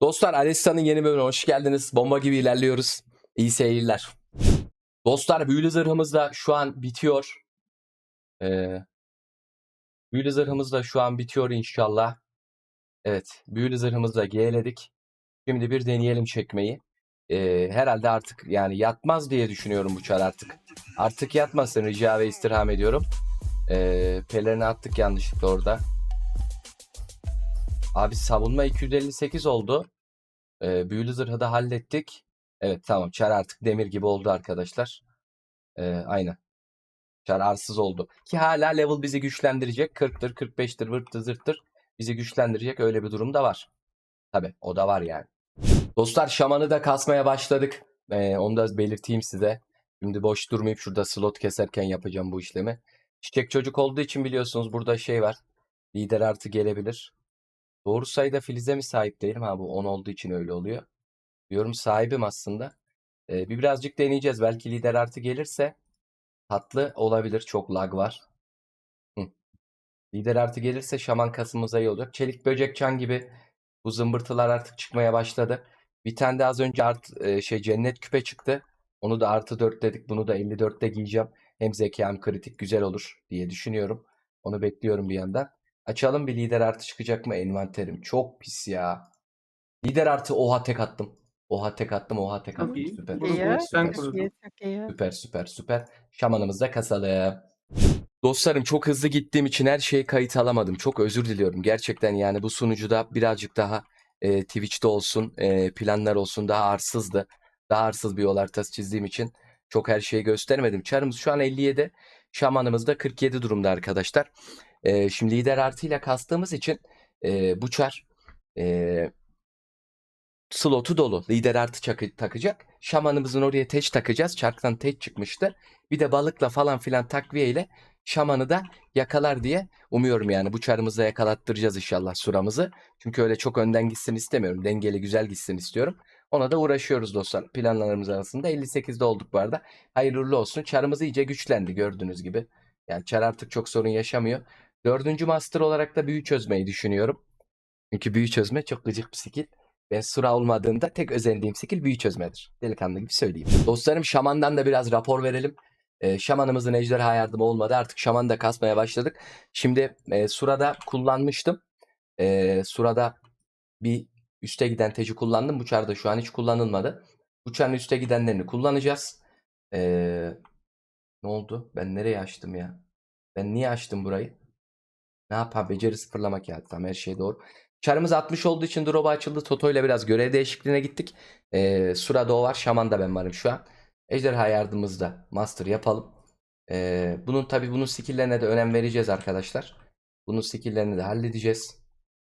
Dostlar Alessa'nın yeni bölümüne hoş geldiniz. Bomba gibi ilerliyoruz. İyi seyirler. Dostlar büyülü zırhımız da şu an bitiyor. Ee, büyülü zırhımız da şu an bitiyor inşallah. Evet büyülü zırhımızı da giyeledik. Şimdi bir deneyelim çekmeyi. Ee, herhalde artık yani yatmaz diye düşünüyorum bu çar artık. Artık yatmasın rica ve istirham ediyorum. Ee, pelerini attık yanlışlıkla orada. Abi savunma 258 oldu. Ee, büyülü zırhı da hallettik. Evet tamam çar artık demir gibi oldu arkadaşlar. Ee, aynen. Çar arsız oldu. Ki hala level bizi güçlendirecek. 40'tır 45'tir vırttır zırttır. Bizi güçlendirecek öyle bir durum da var. Tabi o da var yani. Dostlar şamanı da kasmaya başladık. Ee, onu da belirteyim size. Şimdi boş durmayıp şurada slot keserken yapacağım bu işlemi. Çiçek çocuk olduğu için biliyorsunuz burada şey var. Lider artı gelebilir. Doğru sayıda filize mi sahip değilim? Ha bu 10 olduğu için öyle oluyor. Diyorum sahibim aslında. Ee, bir birazcık deneyeceğiz. Belki lider artı gelirse tatlı olabilir. Çok lag var. Hı. Lider artı gelirse şaman kasımıza iyi olacak. Çelik böcek çan gibi bu zımbırtılar artık çıkmaya başladı. Bir tane de az önce art, şey cennet küpe çıktı. Onu da artı 4 dedik. Bunu da 54'te giyeceğim. Hem zeka hem kritik güzel olur diye düşünüyorum. Onu bekliyorum bir yandan. Açalım bir lider artı çıkacak mı envanterim? Çok pis ya. Lider artı oha tek attım. Oha tek attım oha tek attım. iyi. Süper. Vurun, süper, süper, Sen süper. iyi, iyi. Süper süper süper. Şamanımızı da kasalım. Dostlarım çok hızlı gittiğim için her şeyi kayıt alamadım. Çok özür diliyorum. Gerçekten yani bu sunucuda birazcık daha e, Twitch'te olsun, e, planlar olsun daha arsızdı. Daha arsız bir yol haritası çizdiğim için çok her şeyi göstermedim. Çarımız şu an 57. Şamanımız da 47 durumda arkadaşlar. E, şimdi lider artıyla kastığımız için e, bu çar e, slotu dolu. Lider artı çakı- takacak. Şamanımızın oraya teç takacağız. Çarktan teç çıkmıştı. Bir de balıkla falan filan takviye ile şamanı da yakalar diye umuyorum yani. Bu çarımızda yakalattıracağız inşallah suramızı. Çünkü öyle çok önden gitsin istemiyorum. Dengeli güzel gitsin istiyorum. Ona da uğraşıyoruz dostlar. Planlarımız arasında 58'de olduk bu arada. Hayırlı olsun. Çarımız iyice güçlendi gördüğünüz gibi. Yani çar artık çok sorun yaşamıyor. Dördüncü master olarak da büyü çözmeyi düşünüyorum. Çünkü büyü çözme çok gıcık bir skill. Ben sura olmadığında tek özendiğim skill büyü çözmedir. Delikanlı gibi söyleyeyim. Dostlarım şamandan da biraz rapor verelim. Ee, şamanımızın ejderha yardımı olmadı. Artık şaman da kasmaya başladık. Şimdi e, surada kullanmıştım. E, surada bir üste giden teci kullandım. Bu çarda şu an hiç kullanılmadı. Bu üste gidenlerini kullanacağız. Ee, ne oldu? Ben nereye açtım ya? Ben niye açtım burayı? Ne yapayım? Beceri sıfırlamak ya. Tamam her şey doğru. Çarımız 60 olduğu için drop'a açıldı. Toto ile biraz görev değişikliğine gittik. Ee, Surada o var. Şaman'da ben varım şu an. Ejderha yardımımızda master yapalım. Ee, bunun tabi bunun skill'lerine de önem vereceğiz arkadaşlar. Bunun skill'lerini de halledeceğiz.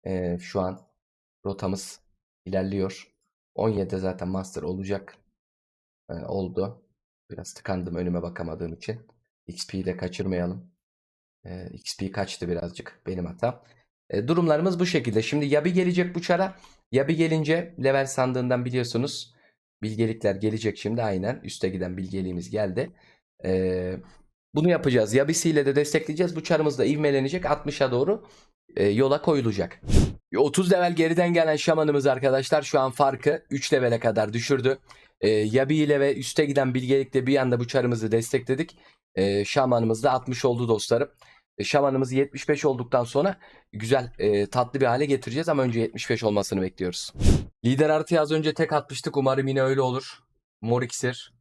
Ee, şu an rotamız ilerliyor. 17'de zaten master olacak. Ee, oldu. Biraz tıkandım önüme bakamadığım için. XP'yi de kaçırmayalım. Ee, XP kaçtı birazcık. Benim hatam. E, durumlarımız bu şekilde. Şimdi Yabi gelecek bu çara. Yabi gelince level sandığından biliyorsunuz bilgelikler gelecek şimdi aynen. Üste giden bilgeliğimiz geldi. E, bunu yapacağız. Yabisiyle de destekleyeceğiz. Bu çarımız da ivmelenecek. 60'a doğru e, yola koyulacak. 30 level geriden gelen şamanımız arkadaşlar şu an farkı 3 levele kadar düşürdü. E, Yabi ile ve üste giden bilgelikle bir anda bu çarımızı destekledik. E, şamanımız da 60 oldu dostlarım. E, şamanımız 75 olduktan sonra güzel e, tatlı bir hale getireceğiz ama önce 75 olmasını bekliyoruz. Lider artıya az önce tek atmıştık. Umarım yine öyle olur. Mor iksir,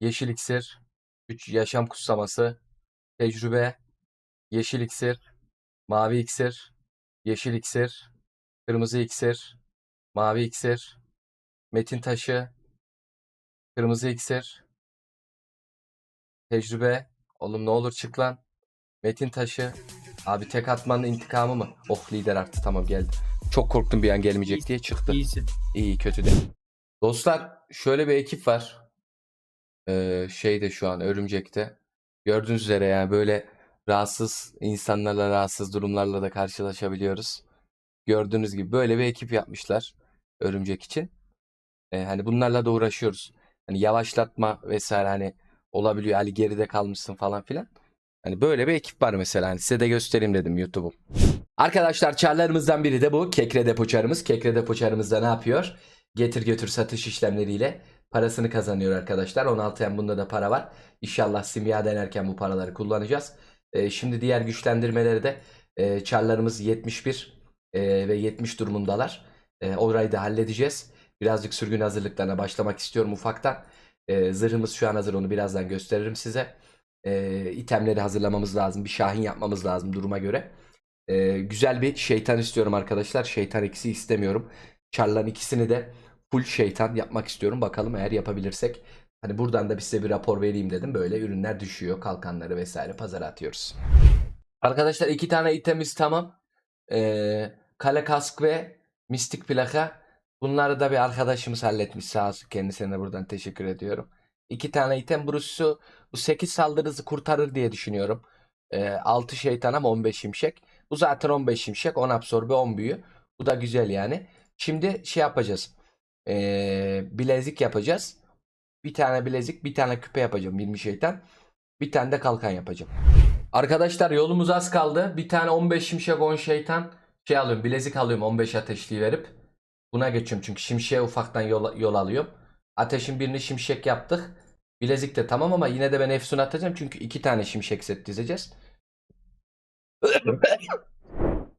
yeşil iksir, 3 yaşam kutsaması, tecrübe, yeşil iksir, mavi iksir, yeşil iksir, kırmızı iksir, mavi iksir, metin taşı, kırmızı iksir, tecrübe. Oğlum ne olur çık lan. Metin taşı. Abi tek atmanın intikamı mı? Oh lider arttı tamam geldi. Çok korktum bir an gelmeyecek diye çıktı. İyisin. İyi kötü de. Dostlar şöyle bir ekip var. Ee, şeyde şu an örümcekte. Gördüğünüz üzere yani böyle rahatsız insanlarla rahatsız durumlarla da karşılaşabiliyoruz. Gördüğünüz gibi böyle bir ekip yapmışlar örümcek için. Ee, hani bunlarla da uğraşıyoruz. Hani yavaşlatma vesaire hani olabiliyor. Ali geride kalmışsın falan filan. Hani böyle bir ekip var mesela. Hani size de göstereyim dedim YouTube'u. Arkadaşlar çarlarımızdan biri de bu. Kekre depo çarımız. Kekre depo çarımız da ne yapıyor? Getir götür satış işlemleriyle parasını kazanıyor arkadaşlar. 16 en bunda da para var. İnşallah simya denerken bu paraları kullanacağız. Ee, şimdi diğer güçlendirmeleri de e, çarlarımız 71 e, ve 70 durumundalar. E, orayı da halledeceğiz. Birazcık sürgün hazırlıklarına başlamak istiyorum ufaktan. E, zırhımız şu an hazır onu birazdan gösteririm size. E, itemleri hazırlamamız lazım. Bir şahin yapmamız lazım duruma göre. E, güzel bir şeytan istiyorum arkadaşlar. Şeytan ikisi istemiyorum. Çarların ikisini de full şeytan yapmak istiyorum. Bakalım eğer yapabilirsek. Hani buradan da size bir rapor vereyim dedim. Böyle ürünler düşüyor. Kalkanları vesaire pazara atıyoruz. Arkadaşlar iki tane itemiz tamam. Ee, kale kask ve mistik plaka. Bunları da bir arkadaşımız halletmiş sağ olsun. Kendisine buradan teşekkür ediyorum. İki tane item Bruce'u bu 8 saldırısı kurtarır diye düşünüyorum. Ee, 6 şeytan ama 15 şimşek. Bu zaten 15 şimşek. 10 absorbe 10 büyü. Bu da güzel yani. Şimdi şey yapacağız. Ee, bilezik yapacağız. Bir tane bilezik, bir tane küpe yapacağım 20 şeytan. Bir tane de kalkan yapacağım. Arkadaşlar yolumuz az kaldı. Bir tane 15 şimşek 10 şeytan şey alıyorum. Bilezik alıyorum 15 ateşliği verip. Buna geçiyorum çünkü şimşeğe ufaktan yol, yol alıyorum. Ateşin birini şimşek yaptık. Bilezik de tamam ama yine de ben efsun atacağım çünkü iki tane şimşek set dizeceğiz.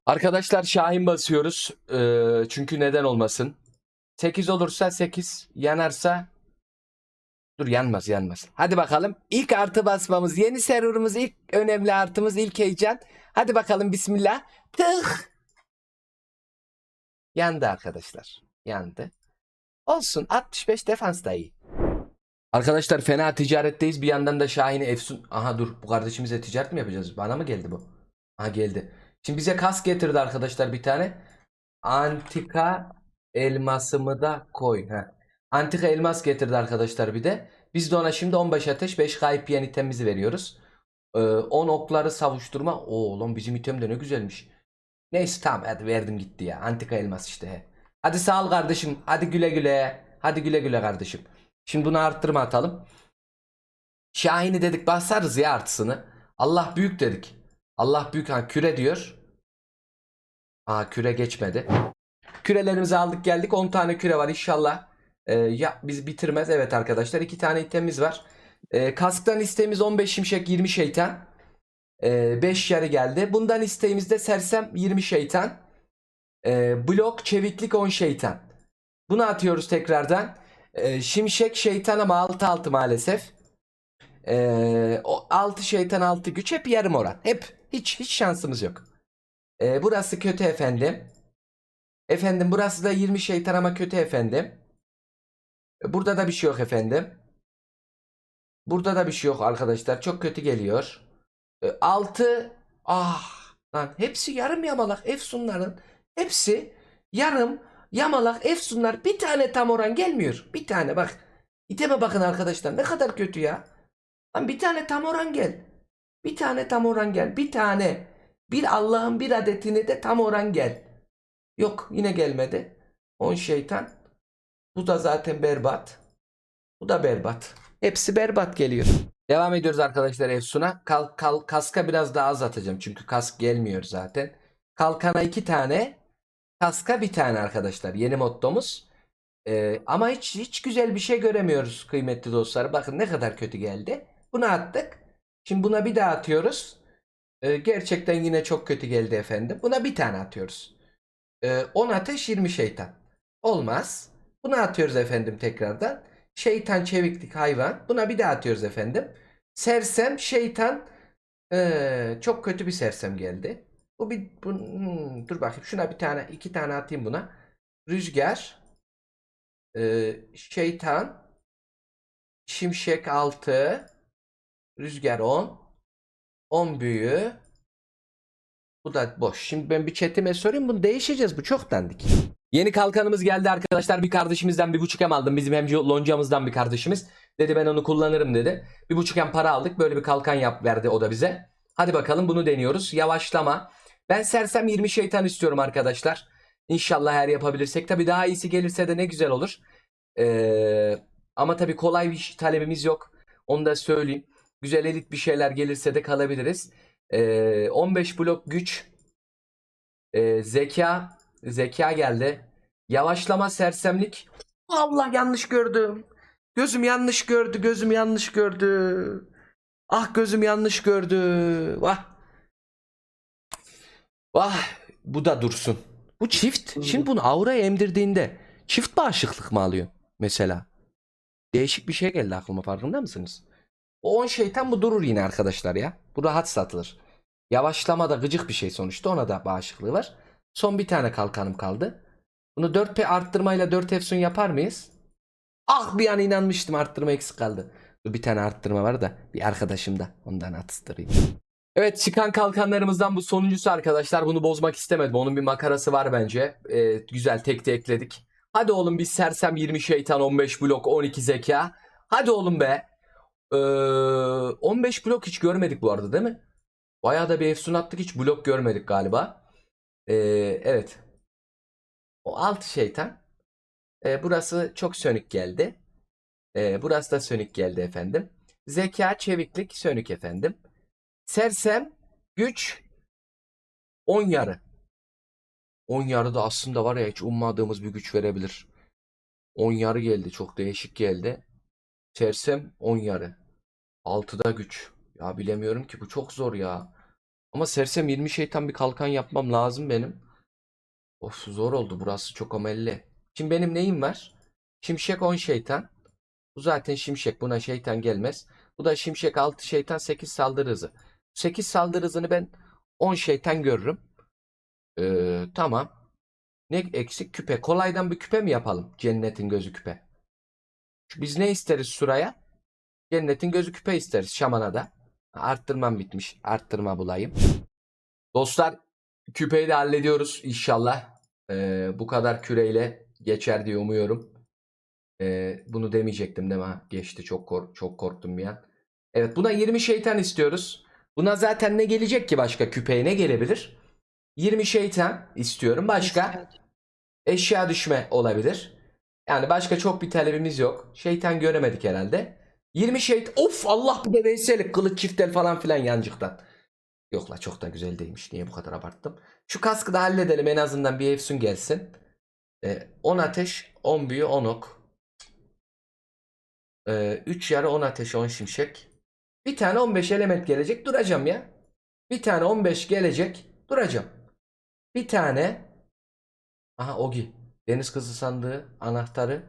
Arkadaşlar Şahin basıyoruz. Ee, çünkü neden olmasın. 8 olursa 8 yanarsa Dur yanmaz yanmaz. Hadi bakalım. İlk artı basmamız. Yeni serverımız ilk önemli artımız ilk heyecan. Hadi bakalım bismillah. Tık. Yandı arkadaşlar. Yandı. Olsun 65 defans da iyi. Arkadaşlar fena ticaretteyiz. Bir yandan da Şahin'i Efsun. Aha dur bu kardeşimize ticaret mi yapacağız? Bana mı geldi bu? Aha geldi. Şimdi bize kask getirdi arkadaşlar bir tane. Antika elmasımı da koy. Heh. Antika elmas getirdi arkadaşlar bir de. Biz de ona şimdi 15 ateş 5 kayıp yiyen itemimizi veriyoruz. Ee, 10 okları savuşturma. Oo lan bizim item de ne güzelmiş. Neyse tamam hadi verdim gitti ya. Antika elmas işte. Hadi sağ ol kardeşim. Hadi güle güle. Hadi güle güle kardeşim. Şimdi bunu arttırma atalım. Şahin'i dedik basarız ya artısını. Allah büyük dedik. Allah büyük. Ha küre diyor. Aa küre geçmedi. Kürelerimizi aldık geldik. 10 tane küre var inşallah. Ee, ya biz bitirmez. Evet arkadaşlar. 2 tane itemimiz var. Ee, kasktan isteğimiz 15 şimşek 20 şeytan. 5 yarı geldi. Bundan isteğimiz de sersem 20 şeytan. Ee, blok çeviklik 10 şeytan. Bunu atıyoruz tekrardan. Ee, şimşek şeytan ama 6 6 maalesef. Ee, o 6 şeytan 6 güç hep yarım oran. Hep hiç hiç şansımız yok. Ee, burası kötü efendim. Efendim burası da 20 şeytan ama kötü efendim. Ee, Burada da bir şey yok efendim. Burada da bir şey yok arkadaşlar. Çok kötü geliyor. 6 ah lan hepsi yarım yamalak Efsunların hepsi yarım yamalak Efsunlar bir tane tam oran gelmiyor. Bir tane bak. İteme bakın arkadaşlar ne kadar kötü ya. Lan bir tane tam oran gel. Bir tane tam oran gel. Bir tane. Bir Allah'ın bir adetini de tam oran gel. Yok yine gelmedi. 10 şeytan. Bu da zaten berbat. Bu da berbat. Hepsi berbat geliyor. Devam ediyoruz arkadaşlar Efsun'a. Kal, kal, kaska biraz daha az atacağım. Çünkü kask gelmiyor zaten. Kalkana iki tane. Kaska bir tane arkadaşlar. Yeni mottomuz. Ee, ama hiç hiç güzel bir şey göremiyoruz kıymetli dostlar. Bakın ne kadar kötü geldi. Bunu attık. Şimdi buna bir daha atıyoruz. Ee, gerçekten yine çok kötü geldi efendim. Buna bir tane atıyoruz. Ee, 10 ateş 20 şeytan. Olmaz. Bunu atıyoruz efendim tekrardan. Şeytan çeviklik hayvan. Buna bir daha atıyoruz efendim. Sersem şeytan. Ee, çok kötü bir sersem geldi. Bu bir bu, hmm, dur bakayım şuna bir tane iki tane atayım buna. Rüzgar. Ee, şeytan. Şimşek 6. Rüzgar 10. 10 büyü. Bu da boş. Şimdi ben bir chatime sorayım. Bunu değişeceğiz. Bu çok dandik. Yeni kalkanımız geldi arkadaşlar. Bir kardeşimizden bir buçuk em aldım. Bizim hem loncamızdan bir kardeşimiz. Dedi ben onu kullanırım dedi. Bir buçuk em para aldık. Böyle bir kalkan yap verdi o da bize. Hadi bakalım bunu deniyoruz. Yavaşlama. Ben sersem 20 şeytan istiyorum arkadaşlar. İnşallah her yapabilirsek. Tabi daha iyisi gelirse de ne güzel olur. Ee, ama tabi kolay bir talebimiz yok. Onu da söyleyeyim. Güzel elit bir şeyler gelirse de kalabiliriz. Ee, 15 blok güç. Ee, zeka. Zeka geldi. Yavaşlama sersemlik. Allah yanlış gördüm. Gözüm yanlış gördü. Gözüm yanlış gördü. Ah gözüm yanlış gördü. Vah. Vah. Bu da dursun. Bu çift. Şimdi bunu auraya emdirdiğinde çift bağışıklık mı alıyor mesela? Değişik bir şey geldi aklıma farkında mısınız? O 10 şeytan bu durur yine arkadaşlar ya. Bu rahat satılır. Yavaşlama da gıcık bir şey sonuçta. Ona da bağışıklığı var. Son bir tane kalkanım kaldı. Bunu 4P arttırmayla 4 efsun yapar mıyız? Ah bir an inanmıştım arttırma eksik kaldı. Dur bir tane arttırma var da bir arkadaşım da ondan attırayım. Evet çıkan kalkanlarımızdan bu sonuncusu arkadaşlar. Bunu bozmak istemedim. Onun bir makarası var bence. Ee, güzel tek de ekledik. Hadi oğlum biz sersem 20 şeytan 15 blok 12 zeka. Hadi oğlum be. Ee, 15 blok hiç görmedik bu arada değil mi? Bayağı da bir efsun attık hiç blok görmedik galiba. Ee, evet. O 6 şeytan. Ee, burası çok sönük geldi. Ee, burası da sönük geldi efendim. Zeka, çeviklik, sönük efendim. Sersem, güç, 10 yarı. 10 yarı da aslında var ya hiç ummadığımız bir güç verebilir. 10 yarı geldi. Çok değişik geldi. Sersem 10 yarı. 6'da güç. Ya bilemiyorum ki bu çok zor ya. Ama sersem 20 şeytan bir kalkan yapmam lazım benim. Of zor oldu burası çok amelli. Şimdi benim neyim var? Şimşek 10 şeytan. Bu zaten şimşek buna şeytan gelmez. Bu da şimşek 6 şeytan 8 saldırı hızı. 8 saldırı hızını ben 10 şeytan görürüm. Ee, tamam. Ne eksik küpe. Kolaydan bir küpe mi yapalım? Cennetin gözü küpe. Biz ne isteriz şuraya? Cennetin gözü küpe isteriz şamana da. Arttırmam bitmiş. Arttırma bulayım. Dostlar küpeyi de hallediyoruz inşallah. Ee, bu kadar küreyle geçer diye umuyorum. Ee, bunu demeyecektim değil mi? Geçti çok kork çok korktum bir an. Evet buna 20 şeytan istiyoruz. Buna zaten ne gelecek ki başka küpeye ne gelebilir? 20 şeytan istiyorum. Başka eşya düşme olabilir. Yani başka çok bir talebimiz yok. Şeytan göremedik herhalde. 20 şeytan. Of Allah bir de veyselik kılıç çiftel falan filan yancıktan. Yok la çok da güzel değilmiş. Niye bu kadar abarttım? Şu kaskı da halledelim en azından bir efsun gelsin. Ee, 10 ateş, 10 büyü, 10 ok. Ee, 3 yarı 10 ateş 10 şimşek. Bir tane 15 element gelecek duracağım ya. Bir tane 15 gelecek duracağım. Bir tane Aha Ogi. Deniz kızı sandığı anahtarı.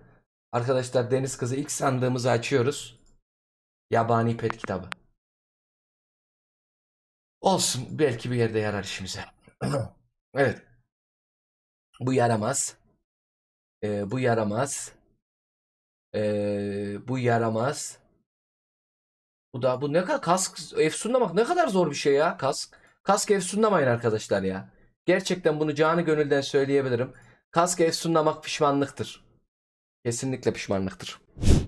Arkadaşlar deniz kızı ilk sandığımızı açıyoruz. Yabani pet kitabı. Olsun belki bir yerde yarar işimize. evet. Bu yaramaz. Ee, bu yaramaz. Ee, bu yaramaz. Bu da bu ne kadar kask efsunlamak ne kadar zor bir şey ya kask. Kask efsunlamayın arkadaşlar ya. Gerçekten bunu canı gönülden söyleyebilirim. Kask efsunlamak pişmanlıktır. Kesinlikle pişmanlıktır.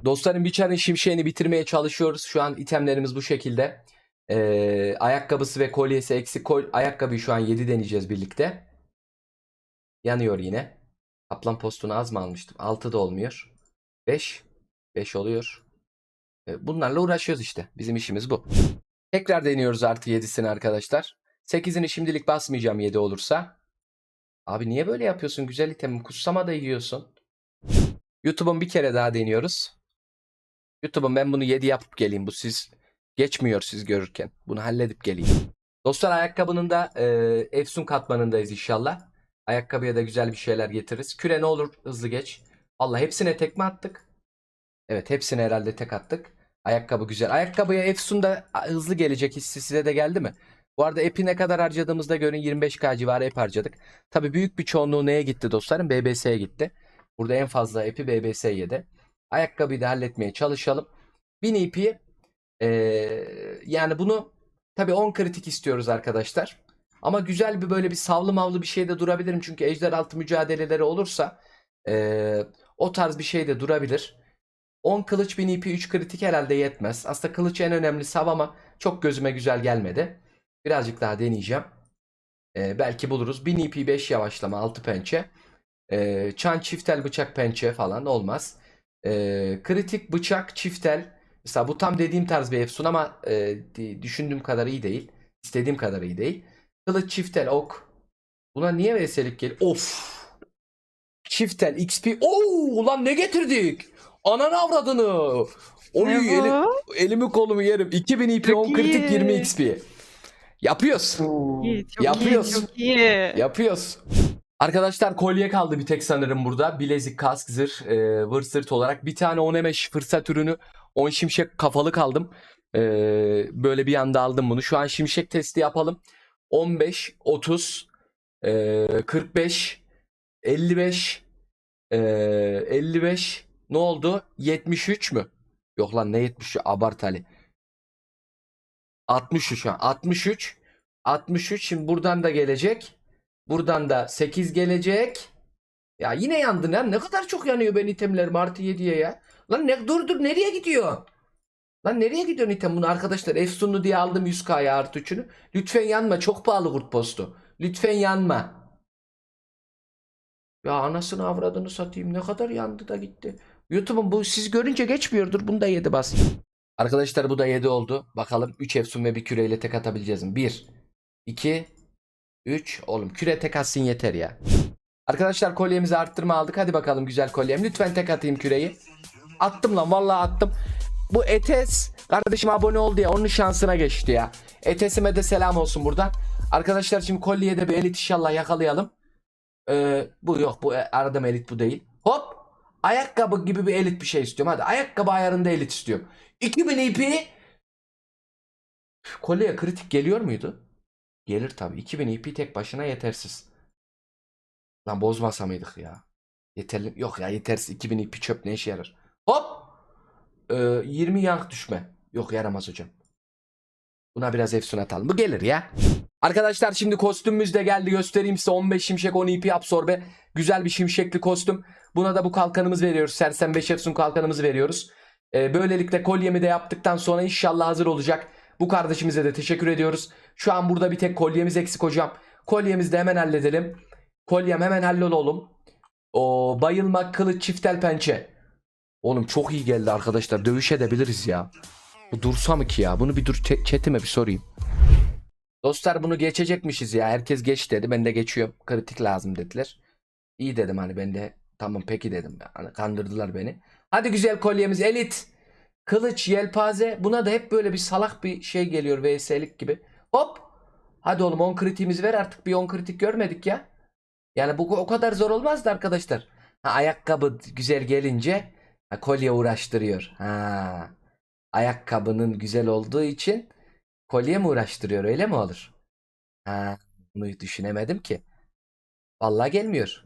Dostlarım Witcher'ın şimşeğini bitirmeye çalışıyoruz. Şu an itemlerimiz bu şekilde. Ee, ayakkabısı ve kolyesi eksik. Kol ayakkabıyı şu an 7 deneyeceğiz birlikte. Yanıyor yine. Kaplan postunu az mı almıştım? 6 da olmuyor. 5. 5 oluyor. Bunlarla uğraşıyoruz işte. Bizim işimiz bu. Tekrar deniyoruz artı 7'sini arkadaşlar. 8'ini şimdilik basmayacağım 7 olursa. Abi niye böyle yapıyorsun güzel itemim? Kutsama da yiyorsun. YouTube'un bir kere daha deniyoruz. YouTube'un ben bunu 7 yapıp geleyim. Bu siz geçmiyor siz görürken. Bunu halledip geleyim. Dostlar ayakkabının da e, Efsun katmanındayız inşallah. Ayakkabıya da güzel bir şeyler getiririz. Küre ne olur hızlı geç. Allah hepsine tekme attık. Evet hepsine herhalde tek attık. Ayakkabı güzel. Ayakkabıya Efsun da hızlı gelecek hissi size de geldi mi? Bu arada epi ne kadar harcadığımızda görün 25k civarı ep harcadık. Tabi büyük bir çoğunluğu neye gitti dostlarım? BBS'ye gitti. Burada en fazla epi BBS yedi. Ayakkabıyı da halletmeye çalışalım. 1000 ipi yani bunu tabi 10 kritik istiyoruz arkadaşlar. Ama güzel bir böyle bir savlı mavlı bir şeyde durabilirim. Çünkü ejder altı mücadeleleri olursa eee, o tarz bir şeyde durabilir. 10 kılıç 1000 ipi 3 kritik herhalde yetmez. Aslında kılıç en önemli sav ama çok gözüme güzel gelmedi. Birazcık daha deneyeceğim. Ee, belki buluruz. 1000 ip 5 yavaşlama 6 pençe. Ee, çan çiftel bıçak pençe falan olmaz. Ee, kritik bıçak çiftel. Mesela bu tam dediğim tarz bir efsun ama e, düşündüğüm kadar iyi değil. İstediğim kadar iyi değil. Kılıç çiftel ok. Buna niye VS'lik gel? Of. Çiftel XP. Oo ulan ne getirdik? Ananı avradını. Oy, Ne bu? eli- elimi kolumu yerim. 2000 IP Çok 10 kritik iyi. 20 XP. Yapıyoruz. İyi, çok Yapıyoruz. iyi, çok iyi. Yapıyoruz. Arkadaşlar kolye kaldı bir tek sanırım burada. Bilezik, kask, zırh, e, vır sırt olarak. Bir tane 10 emeş fırsat ürünü 10 şimşek kafalı kaldım. E, böyle bir anda aldım bunu. Şu an şimşek testi yapalım. 15, 30, e, 45, 55, e, 55 ne oldu? 73 mü? Yok lan ne 73 abart Ali. 63 şu an. 63. 63 şimdi buradan da gelecek. Buradan da 8 gelecek. Ya yine yandın ya. Ne kadar çok yanıyor benim itemlerim artı 7'ye ya. Lan ne, dur dur nereye gidiyor? Lan nereye gidiyor item bunu arkadaşlar? Efsunlu diye aldım 100k'ya artı 3'ünü. Lütfen yanma. Çok pahalı kurt postu. Lütfen yanma. Ya anasını avradını satayım. Ne kadar yandı da gitti. YouTube'un bu siz görünce geçmiyordur. Bunu da 7 bas. Arkadaşlar bu da 7 oldu. Bakalım 3 efsun ve bir küreyle tek atabileceğiz mi? 1 2 3 Oğlum küre tek atsın yeter ya. Arkadaşlar kolyemizi arttırma aldık. Hadi bakalım güzel kolyem. Lütfen tek atayım küreyi. Attım lan vallahi attım. Bu Etes kardeşim abone oldu ya onun şansına geçti ya. Etes'ime de selam olsun buradan. Arkadaşlar şimdi kolyeye de bir elit inşallah yakalayalım. Ee, bu yok bu aradığım elit bu değil. Hop ayakkabı gibi bir elit bir şey istiyorum. Hadi ayakkabı ayarında elit istiyorum. 2000 IP Kolyeye kritik geliyor muydu? Gelir tabii. 2000 IP tek başına yetersiz. Lan bozmasa mıydık ya? Yeterli. Yok ya yetersiz. 2000 IP çöp ne işe yarar? Hop! Ee, 20 yank düşme. Yok yaramaz hocam. Buna biraz efsun atalım. Bu gelir ya. Arkadaşlar şimdi kostümümüz de geldi. Göstereyim size 15 şimşek 10 IP absorbe. Güzel bir şimşekli kostüm. Buna da bu kalkanımız veriyoruz. Sersem 5 efsun kalkanımızı veriyoruz. Ee, böylelikle kolyemi de yaptıktan sonra inşallah hazır olacak. Bu kardeşimize de teşekkür ediyoruz. Şu an burada bir tek kolyemiz eksik hocam. Kolyemizi de hemen halledelim. Kolyem hemen hallol oğlum. O bayılmak kılıç çiftel pençe. Oğlum çok iyi geldi arkadaşlar. Dövüşebiliriz ya. Bu dursa mı ki ya? Bunu bir dur chatime bir sorayım. Dostlar bunu geçecekmişiz ya. Herkes geç dedi. Ben de geçiyorum. Kritik lazım dediler. İyi dedim hani ben de tamam peki dedim. Hani kandırdılar beni. Hadi güzel kolyemiz elit. Kılıç, yelpaze. Buna da hep böyle bir salak bir şey geliyor VS'lik gibi. Hop. Hadi oğlum 10 kritiğimizi ver artık bir 10 kritik görmedik ya. Yani bu o kadar zor olmazdı arkadaşlar. Ha, ayakkabı güzel gelince ha, kolye uğraştırıyor. Ha. Ayakkabının güzel olduğu için kolye mi uğraştırıyor öyle mi olur? Ha, bunu düşünemedim ki. Vallahi gelmiyor.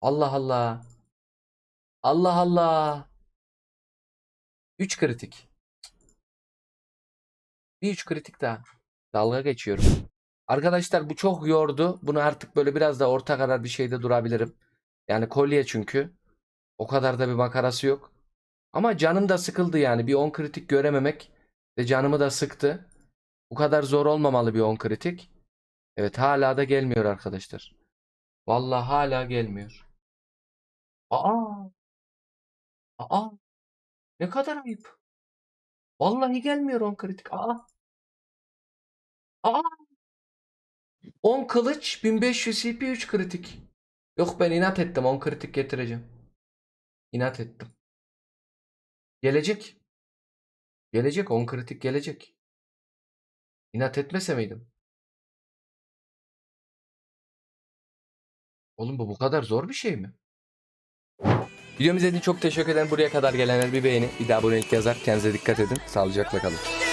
Allah Allah. Allah Allah. 3 kritik. Bir 3 kritik daha. Dalga geçiyorum. Arkadaşlar bu çok yordu. Bunu artık böyle biraz da orta karar bir şeyde durabilirim. Yani kolye çünkü. O kadar da bir makarası yok. Ama canım da sıkıldı yani. Bir 10 kritik görememek ve canımı da sıktı. Bu kadar zor olmamalı bir 10 kritik. Evet hala da gelmiyor arkadaşlar. Vallahi hala gelmiyor. Aa. Aa. Ne kadar ayıp. Vallahi gelmiyor 10 kritik. Aa. Aa. 10 kılıç 1500 CP 3 kritik. Yok ben inat ettim 10 kritik getireceğim. İnat ettim. Gelecek. Gelecek 10 kritik gelecek. İnat etmese miydim? Oğlum bu bu kadar zor bir şey mi? Videomu izlediğiniz için çok teşekkür ederim. Buraya kadar gelenler bir beğeni, bir de abonelik yazar. Kendinize dikkat edin. Sağlıcakla kalın.